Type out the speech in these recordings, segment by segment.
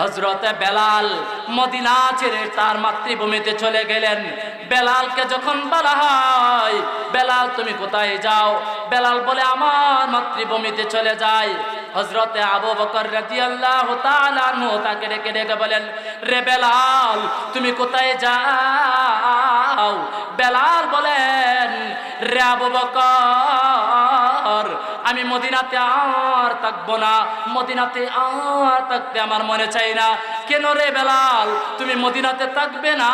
হজরতে বেলাল মদিনা ছেড়ে তার মাতৃভূমিতে চলে গেলেন। বেলালকে যখন বলা হয়, বেলাল, তুমি কোথায় যাও? বেলাল বলে, আমার মাতৃভূমিতে চলে যায় হজরতে আবু বকর তাআলা আনহু তাকে ডেকে ডেকে বলেন, রে বেলাল, তুমি কোথায় যাও? বেলাল বলেন, রে আবু বকর আমি মদিনাতে আর থাকব না, মদিনাতে আর থাকতে আমার মনে চাই না। কেন রে বেলাল? তুমি মদিনাতে থাকবে না,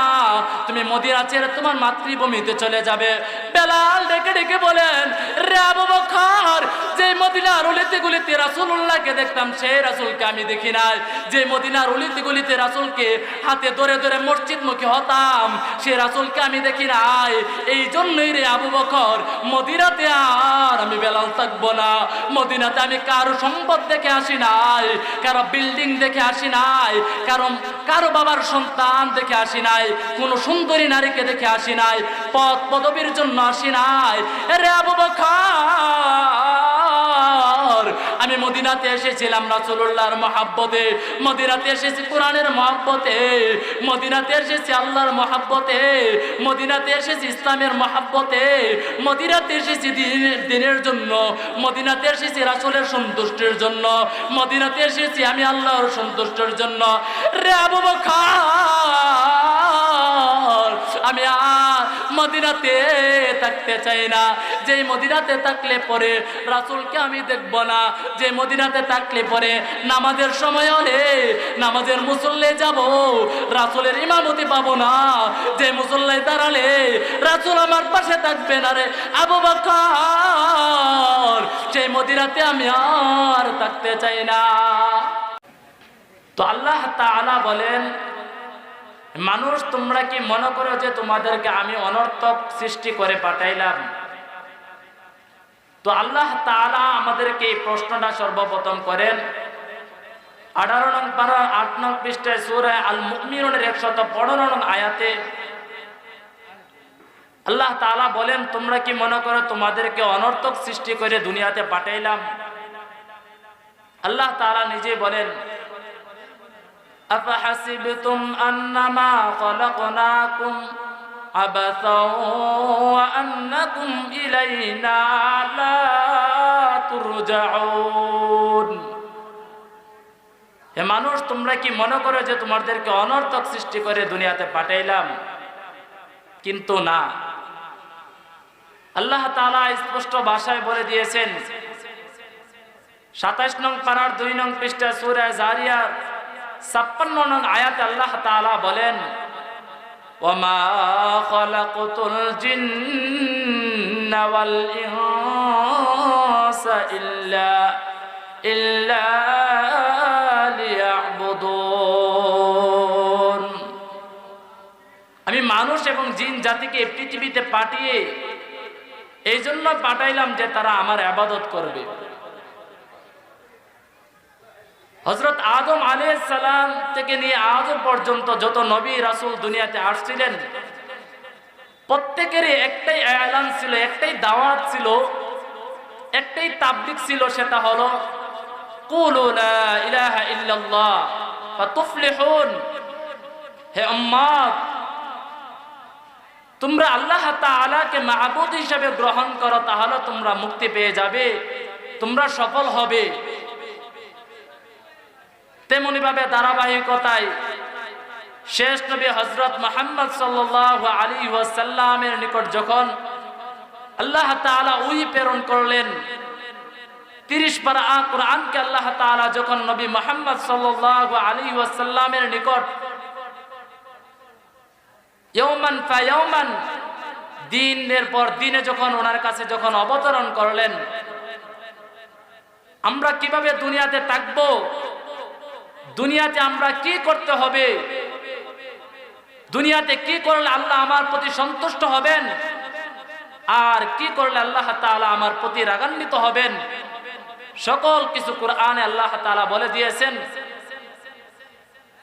তুমি মদিনা ছেড়ে তোমার মাতৃভূমিতে চলে যাবে। বেলাল ডেকে ডেকে বলেন, রে আবু বকর, যে মদিনার অলিতে গুলিতে রাসূলুল্লাহকে দেখতাম, সেই রাসূলকে আমি দেখি নাই। যে মদিনার অলিতে গুলিতে রাসূলকে হাতে ধরে ধরে মসজিদ মুখী হতাম, সে রাসূলকে আমি দেখি নাই। এই জন্যই রে আবু বকর, মদিনাতে আর বেলাল থাকব না। মদিনাতে আমি কারও সম্পদ দেখে আসি নাই, কারও বিল্ডিং দেখে আসি নাই, কারও কারও বাবার সন্তান দেখে আসি নাই, কোনো সুন্দরী নারীকে দেখে আসি নাই পদ পদবীর জন্য আসি নাই। রে আবু বকর! আমি মদিনাতে এসেছিলাম রাসূলুল্লাহর মহাব্বতে। মদিনাতে এসেছি কোরআনের মহাব্বতে। মদিনাতে এসেছি আল্লাহর মহাব্বতে। মদিনাতে এসেছি ইসলামের মহাব্বতে। মদিনাতে এসেছি দিনের দিনের জন্য। মদিনাতে এসেছি রাসূলের সন্তুষ্টির জন্য। মদিনাতে এসেছি আমি আল্লাহর সন্তুষ্টির জন্য। রে আবু বকর, আমি আর মদিনাতে থাকতে চাই না। যে মদিনাতে থাকলে পরে রাসূলকে আমি দেখব না। যে মদিনাতে থাকলে পরে নামাজের সময় হলে নামাজের মুসল্লে যাব, রাসুলের ইমামতি পাবো না। যে মুসল্লায় দাঁড়ালে রাসূল আমার পাশে থাকবে না রে আবু বকর। সেই মদিনাতে আমি আর থাকতে চাই না। তো আল্লাহ তাআলা বলেন মানুষ, তোমরা কি মনে করো যে তোমাদেরকে আমি অনর্থক সৃষ্টি করে পাঠাইলাম? তো আল্লাহ তালা আমাদেরকে এই প্রশ্নটা সর্বপ্রথম করেন। আঠারো নং পারা আট নং পৃষ্ঠায় সুরায় আল মুমিনুনের একশত পনেরো নং আয়াতে আল্লাহ তাআলা বলেন, তোমরা কি মনে করো তোমাদেরকে অনর্থক সৃষ্টি করে দুনিয়াতে পাঠাইলাম? আল্লাহ তাআলা নিজেই বলেন أفحسبتم أنما خلقناكم عبثا وأنكم إلينا لا ترجعون হে মানুষ তোমরা কি মনে করো যে তোমাদেরকে অনর্থক সৃষ্টি করে দুনিয়াতে পাঠাইলাম কিন্তু না আল্লাহ তাআলা স্পষ্ট ভাষায় বলে দিয়েছেন সাতাইশ নং পাড়ার দুই নং পৃষ্ঠা সুরা জারিয়ার ছাপ্পান্ন নং আয়াতে আল্লাহ তাআলা বলেন খলাকতুল জিন্না ওয়াল ইনসা ইল্লা ইল্লা লিয়াবুদুন। আমি মানুষ এবং জিন জাতিকে পৃথিবীতে পাঠিয়ে এই জন্য পাঠাইলাম যে তারা আমার আবাদত করবে। হজরত আদম সালাম থেকে নিয়ে আজও পর্যন্ত যত নবী রাসুল দুনিয়াতে আসছিলেন, প্রত্যেকেরই একটাই আয়ালান ছিল, একটাই দাওয়াত ছিল, একটাই তাবলিক ছিল, সেটা হলো হে তোমরা আল্লাহ তাআলাকে মাহবুদ হিসেবে গ্রহণ করো, তাহলে তোমরা মুক্তি পেয়ে যাবে, তোমরা সফল হবে। তেমনি ভাবে ধারাবাহিকতায় শেষ নবী হজরত মোহাম্মদ সাল্লাহ আলী ওয়াসাল্লামের নিকট যখন আল্লাহ তাআলা উই প্রেরণ করলেন, তিরিশ পারা কোরআনকে আল্লাহ তাআলা যখন নবী মোহাম্মদ সাল্লাহ আলী ওয়াসাল্লামের নিকট ইয়ৌমান দিনের পর দিনে যখন ওনার কাছে যখন অবতরণ করলেন, আমরা কীভাবে দুনিয়াতে থাকব? দুনিয়াতে আমরা কি করতে হবে? দুনিয়াতে কি করলে আল্লাহ আমার প্রতি সন্তুষ্ট হবেন? আর কি করলে আল্লাহ তাআলা আমার প্রতি রাগান্বিত হবেন? সকল কিছু কোরআনে আল্লাহ তাআলা বলে দিয়েছেন।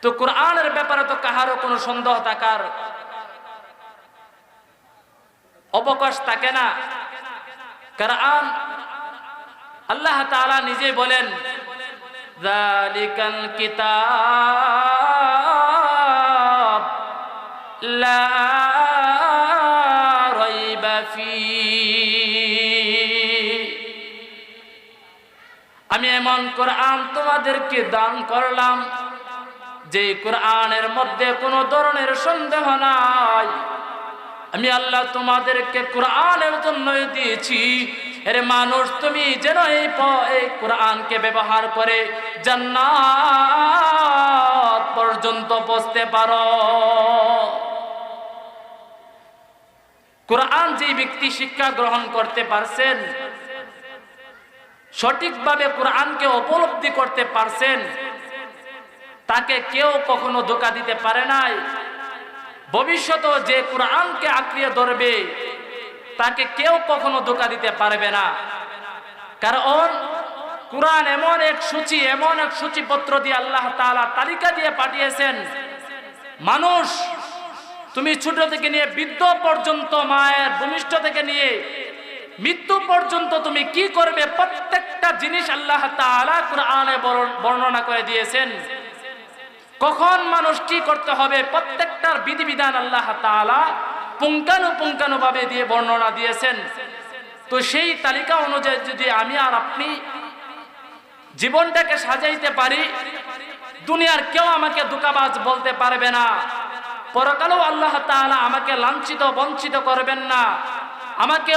তো কোরআনের ব্যাপারে তো কাহারও কোনো সন্দেহ থাকার অবকাশ থাকে না। কারণ আল্লাহ তাআলা নিজেই বলেন জালিকাল কিতাব লা রাইবা ফি আমি এমন কোরআন তোমাদেরকে দান করলাম, যে কোরআনের মধ্যে কোনো ধরনের সন্দেহ নাই। আমি আল্লাহ তোমাদেরকে কোরআনের জন্যই দিয়েছি। এর মানুষ, তুমি যেন এই কোরআনকে ব্যবহার করে জান্নাত পর্যন্ত পৌঁছতে পারো। কোরআন যে ব্যক্তি শিক্ষা গ্রহণ করতে পারছেন, সঠিকভাবে কোরআনকে উপলব্ধি করতে পারছেন, তাকে কেউ কখনো ধোকা দিতে পারে নাই। ভবিষ্যতে যে কোরআনকে আঁকড়িয়ে ধরবে তাকে কেউ কখনো ধোকা দিতে পারবে না। কারণ কোরআন এমন এক সূচি, এমন এক সূচিপত্র দিয়ে আল্লাহ তাআলা তালিকা দিয়ে পাঠিয়েছেন, মানুষ, তুমি ছোট থেকে নিয়ে বৃদ্ধ পর্যন্ত, মায়ের ভূমিষ্ঠ থেকে নিয়ে মৃত্যু পর্যন্ত তুমি কি করবে? প্রত্যেকটা জিনিস আল্লাহ তাআলা কোরআনে বর্ণনা করে দিয়েছেন। কখন মানুষ কি করতে হবে? প্রত্যেকটার বিধিবিধান আল্লাহ পুঙ্খানুপুঙ্খানু ভাবে দিয়ে বর্ণনা দিয়েছেন। তো সেই তালিকা অনুযায়ী যদি আমি আর আপনি জীবনটাকে সাজাইতে পারি, দুনিয়ার কেউ আমাকে দুকাবাজ বলতে পারবে না। পরকালেও আল্লাহ তাআলা আমাকে লাঞ্ছিত, বঞ্চিত করবেন না। আমাকে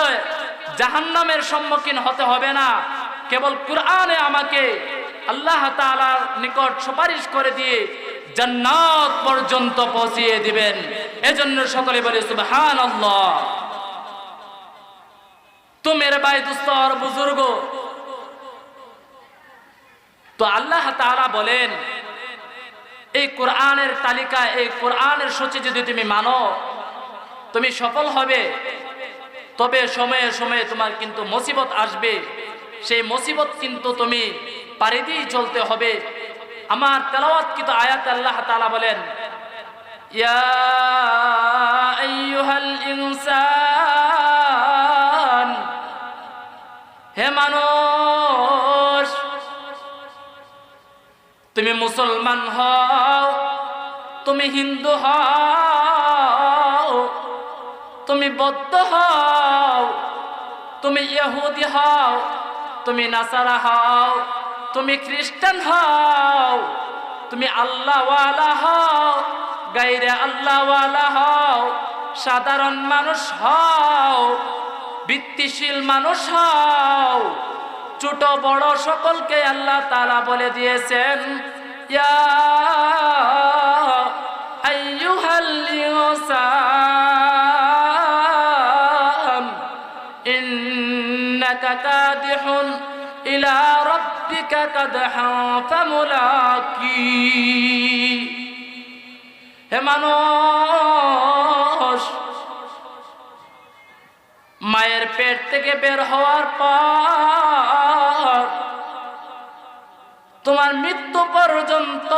জাহান্নামের সম্মুখীন হতে হবে না। কেবল কুরআনে আমাকে আল্লাহ তাআলার নিকট সুপারিশ করে দিয়ে জান্নাত পর্যন্ত পৌঁছিয়ে দিবেন। এজন্য সকলে বলে, সুবহানাল্লাহ। তো মেরে ভাই দোস্ত আর বুজুর্গ। তো আল্লাহ তাআলা বলেন, এই কোরআনের তালিকা, এই কোরআনের সূচি যদি তুমি মানো, তুমি সফল হবে। তবে সময়ে সময়ে তোমার কিন্তু মুসিবত আসবে। সেই মুসিবত কিন্তু তুমি পারি দিয়েই চলতে হবে। আমার তেলাওয়াত কিন্তু আয়াত আল্লাহ তাআলা বলেন, ইয়া আইয়ুহাল ইনসান, হে মানুষ, তুমি মুসলমান হও, তুমি হিন্দু হও, তুমি বৌদ্ধ হও, তুমি ইহুদি হও, তুমি নাসারা হও তুমি খ্রিস্টান হও, তুমি আল্লাহওয়ালা হও, গাইরে আল্লাহওয়ালা হও, সাধারণ মানুষ হও, বৃত্তিশীল মানুষ হও, ছোট বড় সকলকে আল্লাহ তালা বলে দিয়েছেন ইন্নাকা ইলা রাব্বিকা কাদহান ফামুলাকি হে মায়ের পেট থেকে বের হওয়ার পর তোমার মৃত্যু পর্যন্ত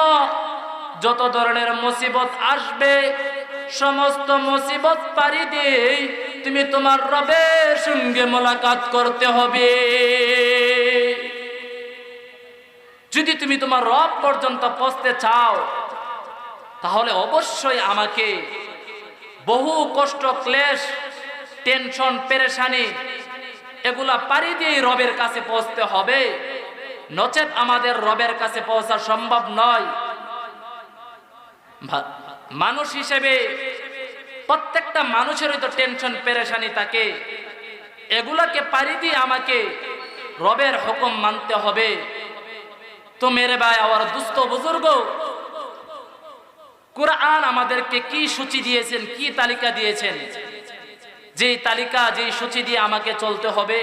যত ধরনের মুসিবত আসবে, সমস্ত মুসিবত পারি দিয়ে তুমি তোমার রবের সঙ্গে মোলাকাত করতে হবে। যদি তুমি তোমার রব পর্যন্ত পৌঁছতে চাও, তাহলে অবশ্যই আমাকে বহু কষ্ট, ক্লেশ, টেনশন, পেরেশানি এগুলা পারি দিয়ে রবের কাছে পৌঁছতে হবে। নচেত আমাদের রবের কাছে পৌঁছা সম্ভব নয়। মানুষ হিসেবে প্রত্যেকটা মানুষেরই তো টেনশন, পেরেশানি থাকে। এগুলাকে পারি দিয়ে আমাকে রবের হুকুম মানতে হবে। তো মেরে ভাই, আমার দুস্থ বুজুর্গ। কোরআন আমাদেরকে কি সূচি দিয়েছেন, কি তালিকা দিয়েছেন? যে তালিকা যে সূচি দিয়ে আমাকে চলতে হবে।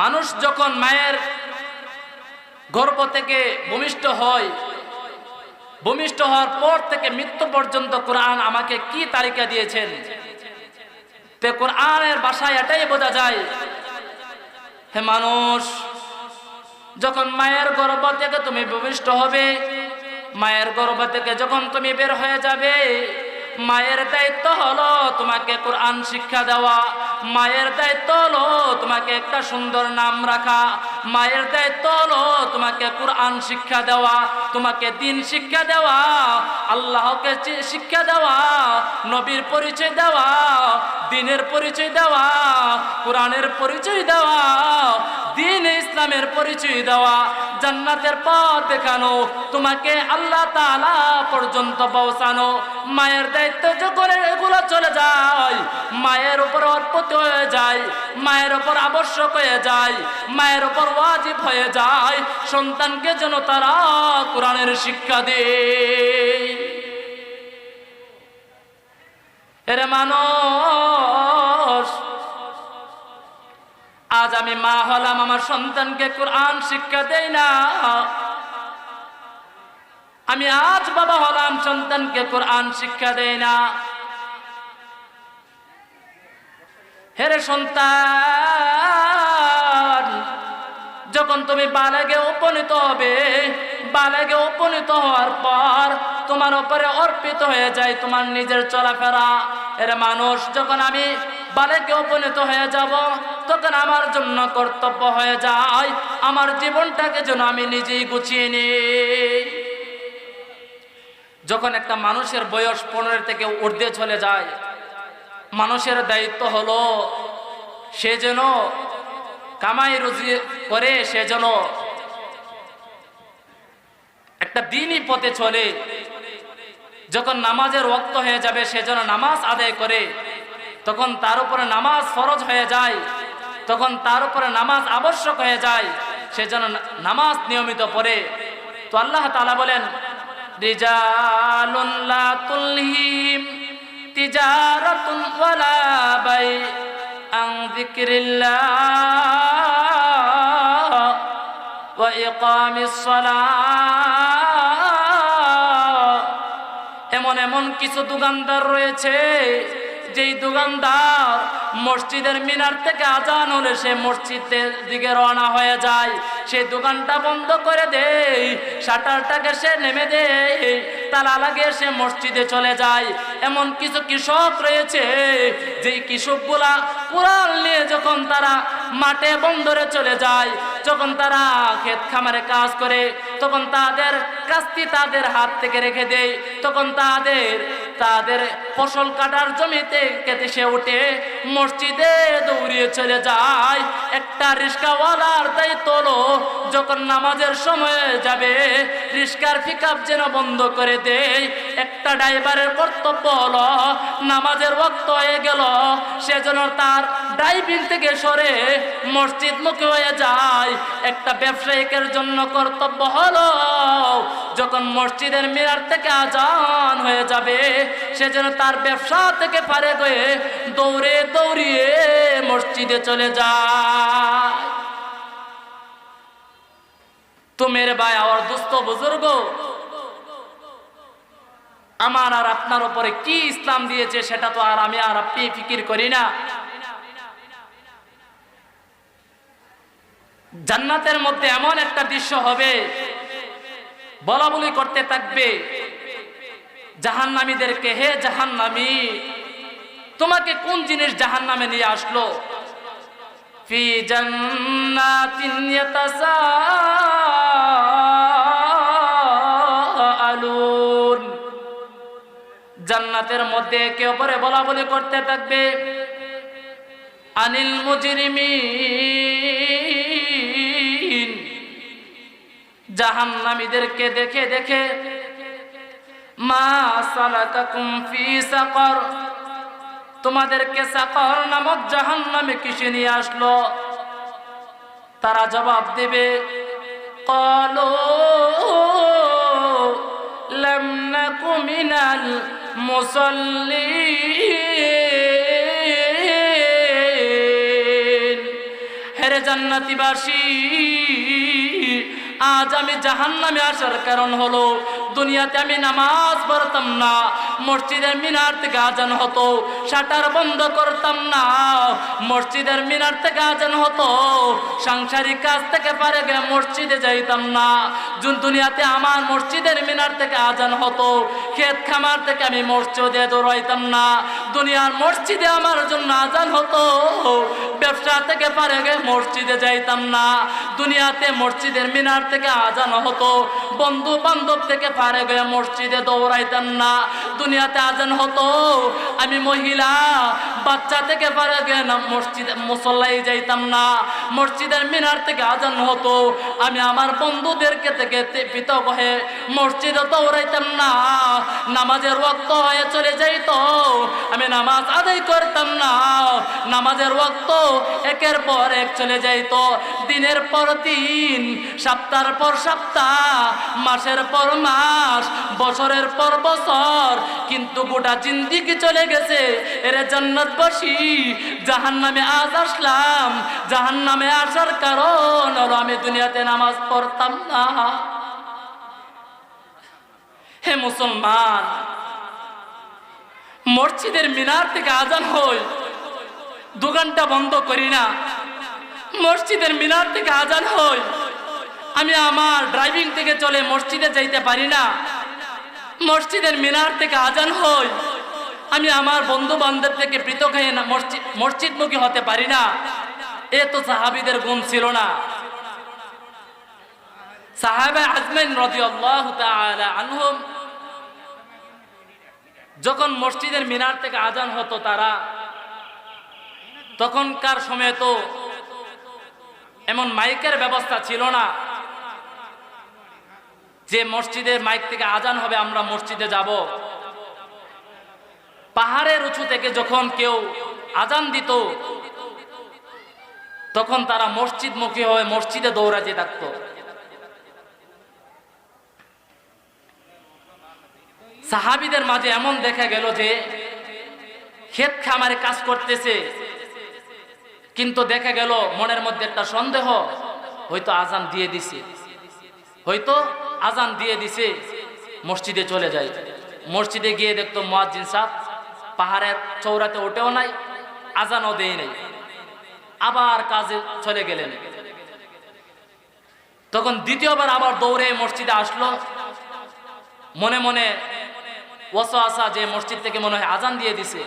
মানুষ যখন মায়ের গর্ভ থেকে ভূমিষ্ঠ হয়, ভূমিষ্ঠ হওয়ার পর থেকে মৃত্যু পর্যন্ত কোরআন আমাকে কি তালিকা দিয়েছেন? তে কোরআনের বাসায় এটাই বোঝা যায় হে মানুষ, যখন মায়ের গর্ভ থেকে তুমি ভূমিষ্ঠ হবে, মায়ের গর্ভ থেকে যখন তুমি বের হয়ে যাবে, মায়ের দায়িত্ব হলো তোমাকে কোরআন শিক্ষা দেওয়া, মায়ের দায়িত্ব হলো তোমাকে একটা সুন্দর নাম রাখা মায়ের দায়িত্ব হলো তোমাকে কোরআন শিক্ষা দেওয়া, তোমাকে দিন শিক্ষা দেওয়া, আল্লাহকে শিক্ষা দেওয়া, নবীর পরিচয় দেওয়া, দিনের পরিচয় দেওয়া, কোরআনের পরিচয় দেওয়া দিন ইসলামের পরিচয় দেওয়া, জান্নাতের পথ দেখানো, তোমাকে আল্লাহ তাআলা পর্যন্ত পৌঁছানো। মায়ের দায়িত্ব যখন এগুলো চলে যায়, মায়ের উপর অর্পতি হয়ে যায়, মায়ের উপর আবশ্যক হয়ে যায়, মায়ের উপর ওয়াজিব হয়ে যায়। সন্তানকে যেন তারা কোরআনের শিক্ষা দেয়। এরে মানুষ আজ আমি মা হলাম, আমার সন্তানকে কোরআন শিক্ষা দেই না। আমি আজ বাবা হলাম, সন্তানকে কোরআন শিক্ষা দেই না। হেরে সন্তান, যখন তুমি বালেগে উপনীত হবে, বালেগে উপনীত হওয়ার পর তোমার উপরে অর্পিত হয়ে যায় তোমার নিজের চলাফেরা। এর মানুষ যখন আমি বালেগে উপনীত হয়ে যাব, তখন আমার জন্য কর্তব্য হয়ে যায়। আমার জীবনটাকে যেন আমি নিজেই গুছিয়ে নিই। যখন একটা মানুষের বয়স পনেরো থেকে ঊর্ধ্বে চলে যায়, মানুষের দায়িত্ব হলো সে যেন কামাই রুজি করে, সে যেন একটা দিনই পথে চলে। যখন নামাজের রক্ত হয়ে যাবে, সে যেন নামাজ আদায় করে। তখন তার উপরে নামাজ ফরজ হয়ে যায়। তখন তার উপরে নামাজ আবশ্যক হয়ে যায়। সে যেন নামাজ নিয়মিত পড়ে। তো আল্লাহ তালা বলেন বাই সালাহ। এমন এমন কিছু দোকানদার রয়েছে যেই দোকানদার মসজিদের মিনার থেকে আজান হলে সে মসজিদের দিকে রওনা হয়ে যায়। সেই দোকানটা বন্ধ করে দেয়, শাটারটাকে সে নেমে দেয়, তালা লাগিয়ে সে মসজিদে চলে যায়। এমন কিছু কৃষক রয়েছে, যেই কৃষকগুলা কোরআন নিয়ে যখন তারা মাঠে বন্দরে চলে যায়, যখন তারা ক্ষেত খামারে কাজ করে তখন তাদের কাস্তি তাদের হাত থেকে রেখে দেয়। তখন তাদের তাদের ফসল কাটার জমিতে কেটে সে উঠে মসজিদে দৌড়িয়ে চলে যায়। একটা রিস্কাওয়ালার দায়িত্ব হলো, যখন নামাজের সময় যাবে, রিস্কার পিকআপ যেন বন্ধ করে দেয়। একটা ড্রাইভারের কর্তব্য হলো, নামাজের ওয়াক্ত হয়ে গেল, সে যেন তার ড্রাইভিং থেকে সরে মসজিদ মুখী হয়ে যায়। একটা ব্যবসায়িকের জন্য কর্তব্য হলো যখন মসজিদের মিরার থেকে আজান হয়ে যাবে, সে যেন তার ব্যবসা থেকে পারে হয়ে দৌড়ে দৌড়িয়ে মসজিদে চলে যায়। তো মেরে ভাই আর দুস্থ বুজুর্গ, আমার আর আপনার উপরে কি ইসলাম দিয়েছে সেটা তো আর আমি আর আপনি ফিকির করি না। জান্নাতের মধ্যে এমন একটা দৃশ্য হবে বলা বলি করতে থাকবে। জাহান্নামীদেরকে, হে জাহান্নামী, তোমাকে কোন জিনিস জাহান্নামে নিয়ে আসলো? জান্নাতের মধ্যে একে অপরে বলা বলি করতে থাকবে। আনিল মুজরিমিন। জাহান্নামীদেরকে দেখে দেখে, মা সালাকাকুম ফি সাকর। তোমাদেরকে সাকর নামক জাহান্নামে কিসে নিয়ে আসলো? তারা জবাব দেবে, কলো লাম নাকু মিনাল মুসল্লিন। হেরে জান্নাতিবাসী আজ আমি জাহান নামে আসার কারণ হলো, দুনিয়াতে আমি নামাজ পড়তাম না, মসজিদের মিনার থেকে আজান হতো শাটার বন্ধ করতাম না। মসজিদের মিনার থেকে আজান হতো। সাংসারিক কাজ থেকে পারে গিয়ে মসজিদে যাইতাম না। জুন দুনিয়াতে আমার মসজিদের মিনার থেকে আজান হতো। ক্ষেত খামার থেকে আমি মসজিদে দৌড়াইতাম না। দুনিয়ার মসজিদে আমার জন্য আজান হতো। ব্যবসা থেকে পারে গে মসজিদে যাইতাম না। দুনিয়াতে মসজিদের মিনার থেকে আজান হতো। বন্ধু বান্ধব থেকে পারে গে মসজিদে দৌড়াইতাম না। দুনিয়াতে আজান হতো। আমি মহিলা বাচ্চা থেকে পারে গে না মসজিদে, মুসল্লাই যাইতাম না। মসজিদের মিনার থেকে আজান হতো। আমি আমার বন্ধুদেরকে থেকে পৃথক হয়ে মসজিদে দৌড়াইতাম না। নামাজের রক্ত হয়ে চলে যাইত। আমি নামাজ আদায় করতাম না। নামাজের ওয়াক্ত একের পর এক চলে যাইত। দিনের পর দিন, সপ্তাহের পর সপ্তাহ, মাসের পর মাস, বছরের পর বছর। কিন্তু গোটা জিন্দিগি চলে গেছে। এরে জান্নাতবাসী জাহান নামে আজ আসলাম। জাহান নামে আসার কারণ হলো আমি দুনিয়াতে নামাজ পড়তাম না। হে মুসলমান মসজিদের মিনার থেকে আজান হই দোকানটা বন্ধ করি না। মসজিদের মিনার থেকে আজান হই আমি আমার ড্রাইভিং থেকে চলে মসজিদে যাইতে পারি না। মসজিদের মিনার থেকে আজান হই আমি আমার বন্ধু বান্ধব থেকে পৃথক হয়ে না মসজিদ মসজিদমুখী হতে পারি না। এ তো সাহাবিদের গুণ ছিল না। সাহাবে আজমেন রাদিয়াল্লাহু তাআলা আনহুম যখন মসজিদের মিনার থেকে আজান হতো তারা, তখনকার সময় তো এমন মাইকের ব্যবস্থা ছিল না যে মসজিদের মাইক থেকে আজান হবে, আমরা মসজিদে যাব। পাহাড়ের উঁচু থেকে যখন কেউ আজান দিত, তখন তারা মসজিদমুখী হয়ে মসজিদে দৌড়াতে থাকতো। সাহাবিদের মাঝে এমন দেখা গেল যে ক্ষেত খামারে কাজ করতেছে। কিন্তু দেখা গেল মনের মধ্যে একটা সন্দেহ, হয়তো আজান দিয়ে দিছে। হয়তো আজান দিয়ে দিছে, মসজিদে চলে যায়। মসজিদে গিয়ে দেখতো মোয়াজ্জিন সাহ পাহাড়ের চৌরাতে ওঠেও নাই, আজানও দেয় নাই। আবার কাজে চলে গেলেন। তখন দ্বিতীয়বার আবার দৌড়ে মসজিদে আসলো। মনে মনে ওয়াসো আসা যে মসজিদ থেকে মনে হয় আজান দিয়ে দিছে,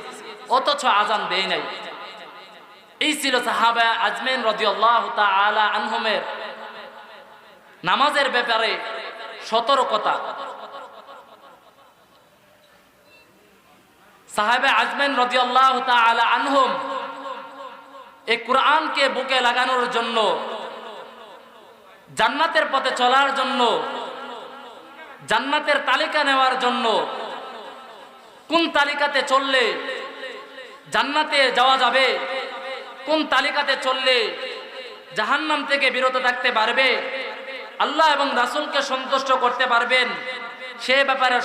অথচ আজান দেয় নাই। এই ছিল সাহাবা আজমেন রদিয়াল্লাহ আলা আনহুমের নামাজের ব্যাপারে সতর্কতা। সাহেবে আজমেন রদিয়াল্লাহ আলা আনহুম এই কোরআনকে বুকে লাগানোর জন্য, জান্নাতের পথে চলার জন্য, জান্নাতের তালিকা নেওয়ার জন্য কোন তালিকাতে চললে জান্নাতে যাওয়া যাবে? কোন তালিকাতে চললে জাহান্নাম থেকে বিরত থাকতে পারবে? আল্লাহ এবং রাসুলকে সন্তুষ্ট করতে পারবেন। সে ব্যাপারে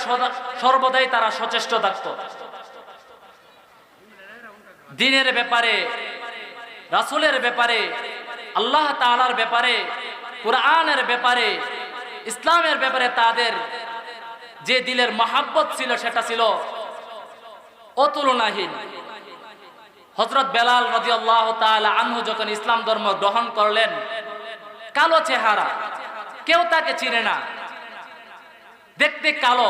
সর্বদাই তারা সচেষ্ট থাকত। দিনের ব্যাপারে, রাসূলের ব্যাপারে, আল্লাহ তাআলার ব্যাপারে, কোরআনের ব্যাপারে, ইসলামের ব্যাপারে তাদের যে দিলের মহাব্বত ছিল সেটা ছিল অতুলনাহীন। হজরত বেলাল রদি আল্লাহ আনহু যখন ইসলাম ধর্ম গ্রহণ করলেন, কালো চেহারা, কেউ তাকে চিনে না। দেখতে কালো।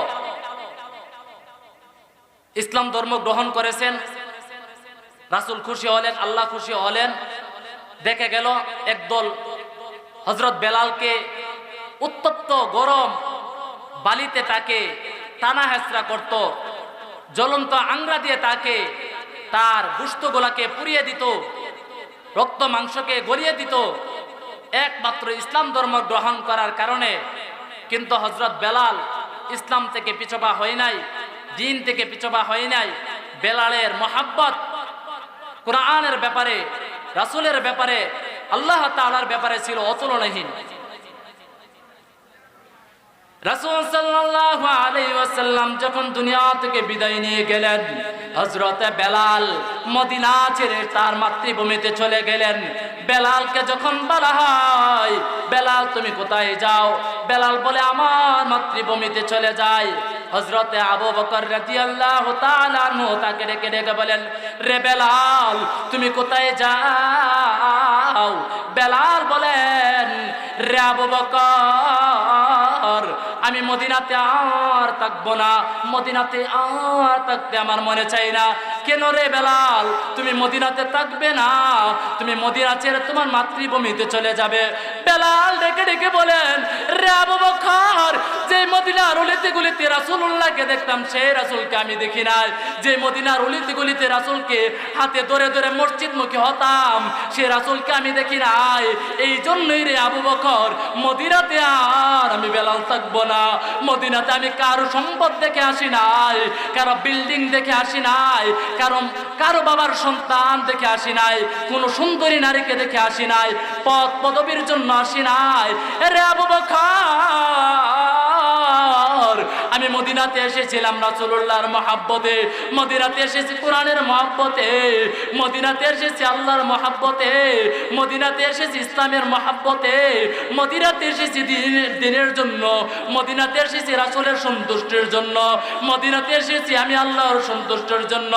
ইসলাম ধর্ম গ্রহণ করেছেন, রাসুল খুশি হলেন, আল্লাহ খুশি হলেন। দেখে গেল একদল হজরত বেলালকে উত্তপ্ত, গরম বালিতে তাকে টানা হেসরা করত। জ্বলন্ত আংরা দিয়ে তাকে তার গুস্তগুলাকে পুড়িয়ে দিত, রক্ত মাংসকে গলিয়ে দিত। একমাত্র ইসলাম ধর্ম গ্রহণ করার কারণে কিন্তু হজরত বেলাল ইসলাম থেকে পিছপা হয় নাই, দিন থেকে পিছপা হয় নাই। বেলালের মহাব্বত কোরআনের ব্যাপারে, রাসুলের ব্যাপারে, আল্লাহ তালার ব্যাপারে ছিল অতুলনীয়হীন রাসূল সাল্লাল্লাহু আলাইহি ওয়াসাল্লাম যখন দুনিয়া থেকে বিদায় নিয়ে গেলেন, হযরতে বেলাল মদিনা ছেড়ে তার মাতৃভূমিতে চলে গেলেন। বেলালকে যখন বলা হয়, বেলাল, তুমি কোথায় যাও? বেলাল বলে, আমার মাতৃভূমিতে চলে যায় হযরতে আবু বকর রাদিয়াল্লাহু তাআলা তাকে ডেকে ডেকে বলেন, রে বেলাল, তুমি কোথায় যাও? বেলাল বলেন, রে আবু বকর আমি মদিনাতে আর থাকব না, মদিনাতে আর থাকতে আমার মনে চাই না। কেন রে বেলাল? তুমি মদিনাতে থাকবে না, তুমি মদিনা ছেড়ে তোমার মাতৃভূমিতে চলে যাবে। বেলাল ডেকে ডেকে বলেন, রে আবু বকর, যে মদিনার অলিতে গুলিতে রাসূলুল্লাহকে দেখতাম, সেই রাসূলকে আমি দেখি নাই। যে মদিনার অলিতে গুলিতে রাসূলকে হাতে ধরে ধরে মসজিদ মুখী হতাম, সে রাসূলকে আমি দেখি নাই। এই জন্যই রে আবু বকর, মদিনাতে আর আমি বেলাল থাকব না। মদিনাতে আমি কারও সম্পদ দেখে আসি নাই, কারও বিল্ডিং দেখে আসি নাই, কারও কারও বাবার সন্তান দেখে আসি নাই, কোনো সুন্দরী নারীকে দেখে আসি নাই পদ পদবীর জন্য আসি নাই। রে আবু বকর! আমি মদিনাতে এসেছিলাম রাসূলুল্লাহর মহাব্বতে। মদিনাতে এসেছি কোরআনের মহাব্বতে। মদিনাতে এসেছি আল্লাহর মহাব্বতে। মদিনাতে এসেছি ইসলামের মহাব্বতে। মদিনাতে এসেছি দিনের দিনের জন্য। মদিনাতে এসেছি রাসূলের সন্তুষ্টির জন্য। মদিনাতে এসেছি আমি আল্লাহর সন্তুষ্টির জন্য।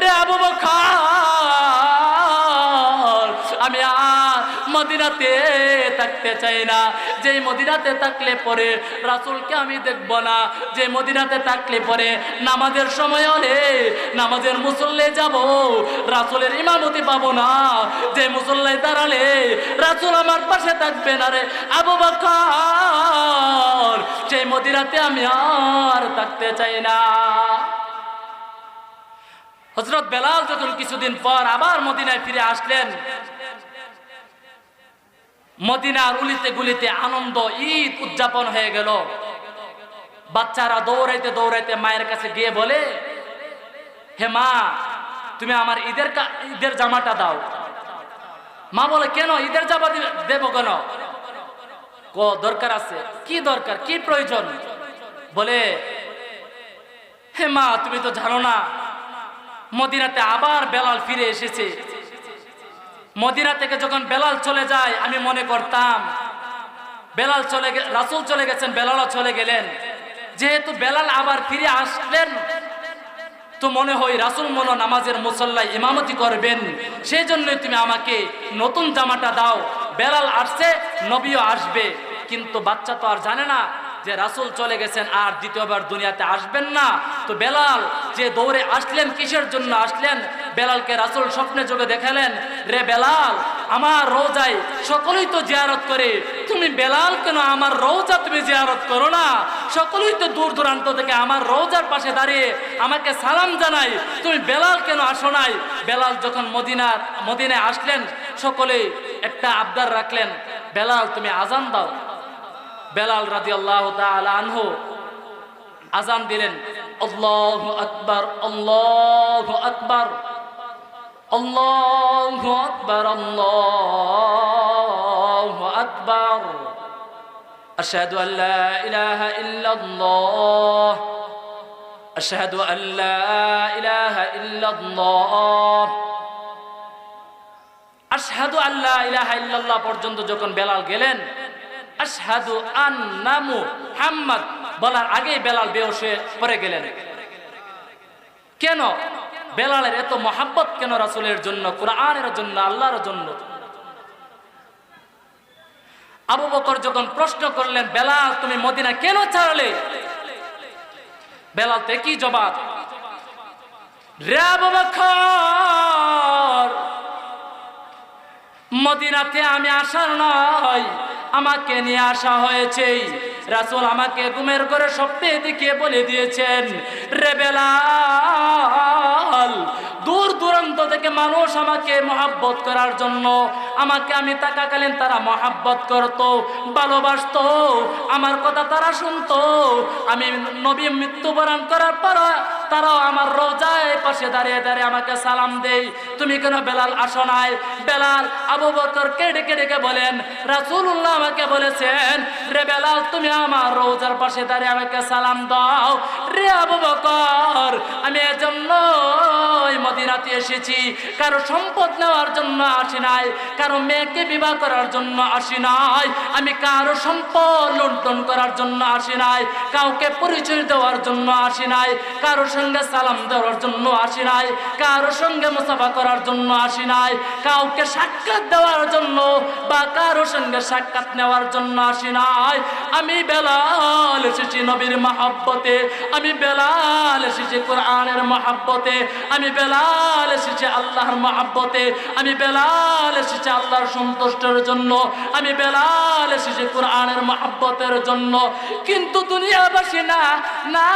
রে আবু বকর, আমি আর মদিনাতে থাকতে চাই না। যে মদিনাতে থাকলে পরে রাসূলকে আমি দেখব না। যে মদিনাতে থাকলে পরে নামাজের সময় হলে নামাজের মুসল্লে যাব, রাসূলের ইমামতি পাবো না। যে মুসল্লায় দাঁড়ালে রাসূল আমার পাশে থাকবে না রে আবু বকর। সেই মদিনাতে আমি আর থাকতে চাই না। হজরত বেলাল যখন কিছুদিন পর আবার মদিনায় ফিরে আসলেন মদিনার উলিতে গুলিতে আনন্দ, ঈদ উদযাপন হয়ে গেল। বাচ্চারা দৌড়াইতে দৌড়াইতে মায়ের কাছে গিয়ে বলে, হে মা, তুমি আমার ঈদের ঈদের জামাটা দাও। মা বলে, কেন? ঈদের জামা দেবো কেন? ক, দরকার আছে। কি দরকার? কি প্রয়োজন? বলে, হে মা, তুমি তো জানো না, মদিনাতে আবার বেলাল ফিরে এসেছে। মদিনা থেকে যখন বেলাল চলে যায়, আমি মনে করতাম, বেলাল চলে রাসুল চলে গেছেন, বেলালও চলে গেলেন। যেহেতু বেলাল আবার ফিরে আসলেন, তো মনে হয় রাসুল মনো নামাজের মুসল্লায় ইমামতি করবেন। সেই জন্যই তুমি আমাকে নতুন জামাটা দাও। বেলাল আসছে, নবীও আসবে। কিন্তু বাচ্চা তো আর জানে না যে রাসুল চলে গেছেন আর দ্বিতীয়বার দুনিয়াতে আসবেন না। তো বেলাল, যে দৌড়ে আসলেন, কিসের জন্য আসলেন? বেলালকে রাসুল স্বপ্নে যোগে দেখালেন, রে বেলাল, আমার রোজায় সকলেই তো জিয়ারত করে। তুমি বেলাল কেন আমার রোজা তুমি জিয়ারত করো না? সকলেই তো দূর দূরান্ত থেকে আমার রোজার পাশে দাঁড়িয়ে আমাকে সালাম জানাই তুমি বেলাল কেন আসো নাই? বেলাল যখন মদিনার মদিনায় আসলেন, সকলেই একটা আবদার রাখলেন, বেলাল, তুমি আজান দাও। বেলাল রাদি আল্লাহ আনহু আজান দিলেন আল্লাহ আকবার আল্লাহ আকবার আল্লাহ আকবার আল্লাহ আকবার أشهد أن لا إله إلا الله أشهد أن لا إله إلا الله আশহাদু আল্লাহ ইলাহা ইল্লাল্লাহ পর্যন্ত যখন বেলাল গেলেন আশহাদু আন্না মুহাম্মদ বলার আগেই বেলাল বেহোশে পড়ে গেলেন। কেন? বেলালের এত মহাব্বত কেন রাসূলের জন্য, কোরআনের জন্য, আল্লাহর জন্য? আবু বকর যখন প্রশ্ন করলেন, বেলাল, তুমি মদিনা কেন ছাড়লে? বেলাল কি জবাব মদিনাতে আমি আসার নয়। আমাকে নিয়ে আসা হয়েছে। রাসুল আমাকে ঘুমের করে সপ্তাহে দেখিয়ে বলে দিয়েছেন রেবেলা দূর দূরান্ত থেকে মানুষ আমাকে মহাব্বত করার জন্য আমাকে আমি তাকাকালীন তারা মহাব্বত করত, ভালোবাসতো, আমার কথা তারা শুনতো। আমি নবী মৃত্যুবরণ করার পর তারাও আমার রোজায় পাশে দাঁড়িয়ে দাঁড়িয়ে আমাকে সালাম দেই তুমি কেন বেলাল আসো নাই? বেলাল আবু বকর কেড়ে কেড়ে বলেন, রাসূলুল্লাহ আমাকে বলেছেন, রে বেলাল, তুমি আমার রোজার পাশে দাঁড়িয়ে আমাকে সালাম দাও। রে আবু বকর, আমি এজন্য মদিনাতে এসেছি। কারও সম্পদ নেওয়ার জন্য আসি নাই। কারও মেয়েকে বিবাহ করার জন্য আসি নাই, আমি কারও সম্পদ লুণ্ঠন করার জন্য আসি নাই, কাউকে পরিচয় দেওয়ার জন্য আসি নাই, কারও সঙ্গে সালাম দেওয়ার জন্য আসি নাই, কারও সঙ্গে মুসাফা করার জন্য আসি নাই, কাউকে সাক্ষাৎ দেওয়ার জন্য বা কারও সঙ্গে সাক্ষাৎ নেওয়ার জন্য আসি নাই। আমি বেলাল এসেছি নবীর মহাব্বতে, আমি বেলাল এসেছি কোরআনের মহাব্বতে, আমি বেলাল এসেছি আল্লাহর মহাব্বতে, আমি বেলাল এসেছি আল্লাহর সন্তুষ্টের জন্য আমি বেলাল এসেছি কোরআনের মহাব্বতের জন্য। কিন্তু দুনিয়াবাসী না না।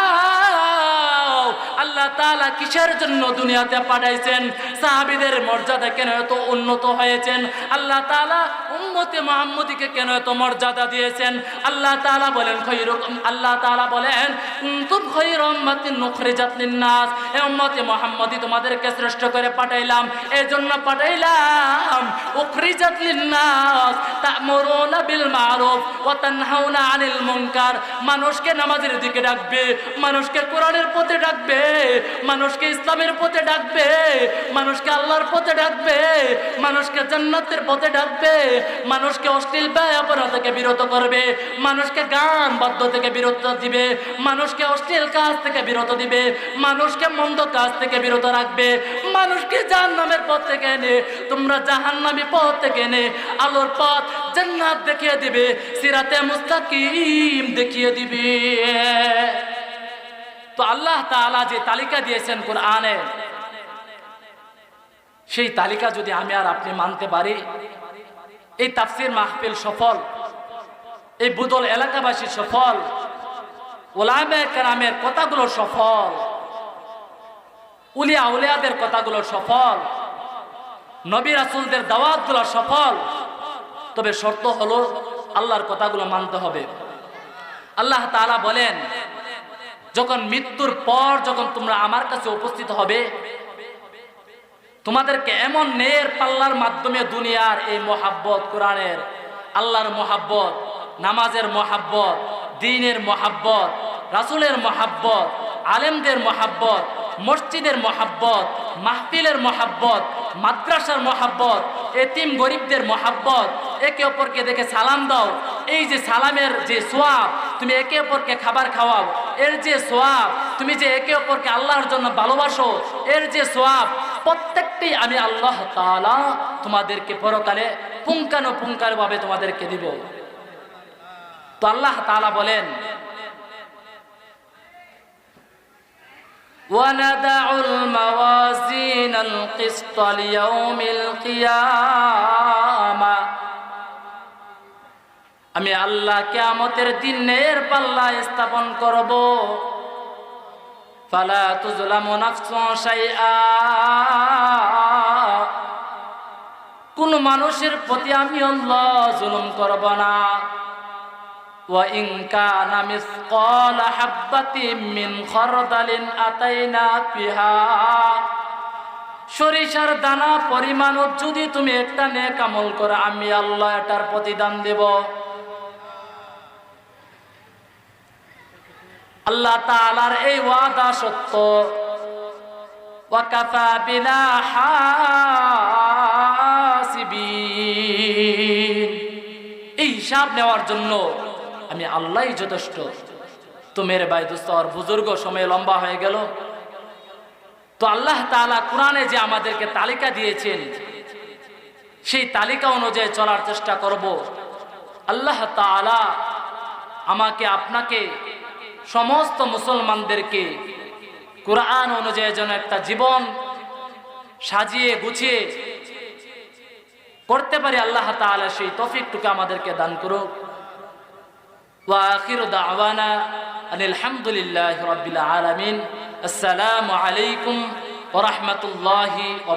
আল্লাহ তালা কিসের জন্য দুনিয়াতে পাঠাইছেন? সাহাবিদের মর্যাদা কেন এত উন্নত হয়েছেন? আল্লাহ তাআলা উম্মতে মুহাম্মদীকে কেন এত মর্যাদা দিয়েছেন? আল্লাহ তালা বলেন, খৈরুকুম আল্লাহ তালা বলেন, কুনতুম খায়রা উম্মাতিন নুখরিজাত লিন-নাস। এ উম্মতে মুহাম্মদী তোমাদেরকে শ্রেষ্ঠ করে পাঠাইলাম। এজন্য পাঠাইলাম, উখরিজাত লিন-নাস, তা'মুরুনা বিল মারুফ ওয়া তানহাউনা আনিল মুনকার। মানুষকে নামাজের দিকে ডাকবে, মানুষকে কোরআনের পথে ডাকবে। মানুষকে ইসলামের পথে ডাকবে, মানুষকে আল্লাহর পথে ডাকবে, মানুষকে জান্নাতের পথে ডাকবে, মানুষকে অশ্লীল ব্যয় অপরাধ থেকে বিরত করবে, মানুষকে গান বাদ্য থেকে বিরত দিবে, মানুষকে অশ্লীল কাজ থেকে বিরত দিবে, মানুষকে মন্দ কাজ থেকে বিরত রাখবে, মানুষকে জাহান্নামের পথ থেকে এনে, তোমরা জাহান্নামী পথ থেকে এনে, আলোর পথ জান্নাত দেখিয়ে দিবে, সিরাতে মুস্তাকিম দেখিয়ে দিবে। তো আল্লাহ তাআলা যে তালিকা দিয়েছেন কোরআনে, সেই তালিকা যদি আমি আর আপনি মানতে পারি, এই তাফসির মাহফিল সফল, এই বুদল এলাকাবাসী সফল ওলামে কেরামের কথাগুলো সফল, উলিয়া উলিয়াদের কথাগুলো সফল, নবী রাসুলদের দাওয়াতগুলো সফল, তবে শর্ত হলো আল্লাহর কথাগুলো মানতে হবে। আল্লাহ তাআলা বলেন যখন মৃত্যুর পর যখন তোমরা আমার কাছে উপস্থিত হবে, তোমাদেরকে এমন নের পাল্লার মাধ্যমে দুনিয়ার এই মহাব্বত, কোরআনের আল্লাহর মহাব্বত, নামাজের মহাব্বত, দিনের মহাব্বত, রাসুলের মহাব্বত, আলেমদের মহাব্বত, মসজিদের মহাব্বত, মাহফিলের মহাব্বত, মাদ্রাসার মহাব্বত, এতিম গরিবদের মহাব্বত একে অপরকে দেখে সালাম দাও এই যে সালামের যে সোয়াব তুমি একে অপরকে খাবার খাওয়াও এর যে সোয়াব তুমি যে একে অপরকে আল্লাহর জন্য ভালোবাসো এর যে সোয়াব প্রত্যেকটি আমি আল্লাহ তাআলা তোমাদেরকে পরকালে পুঙ্কানো পুঙ্কানুভাবে তোমাদেরকে দিব তো আল্লাহ তাআলা বলেন وندع الموازين القسط ليوم القيامة আমি আল্লাহ কেয়ামতের দিনের পাল্লা স্থাপন করব। পালা তুজলামু নাফসুন কোন মানুষের প্রতি আমি আল্লাহ জুলুম করব না। মিন দানা যদি তুমি আমি আল্লাহ এটার প্রতিদান দেব। আল্লাহ তাআলার এই ওয়াদা সত্য। ওয়াকাফা বিনা এই হিসাব নেওয়ার জন্য আমি আল্লাহই যথেষ্ট। তো মেরে ভাই দোস্তর বুজুর্গ সময় লম্বা হয়ে গেল। তো আল্লাহ তাআলা কোরআনে যে আমাদেরকে তালিকা দিয়েছেন, সেই তালিকা অনুযায়ী চলার চেষ্টা করব। আল্লাহ তাআলা আমাকে, আপনাকে সমস্ত মুসলমানদেরকে কোরআন অনুযায়ী যেন একটা জীবন সাজিয়ে, গুছিয়ে করতে পারি, আল্লাহ তাআলা সেই তফিকটুকু আমাদেরকে দান করুক। ওয়া আখিরু দাওয়ানা আলহামদুলিল্লাহি রাব্বিল আলামিন। আসসালামু আলাইকুম ওয়া রাহমাতুল্লাহি ওয়া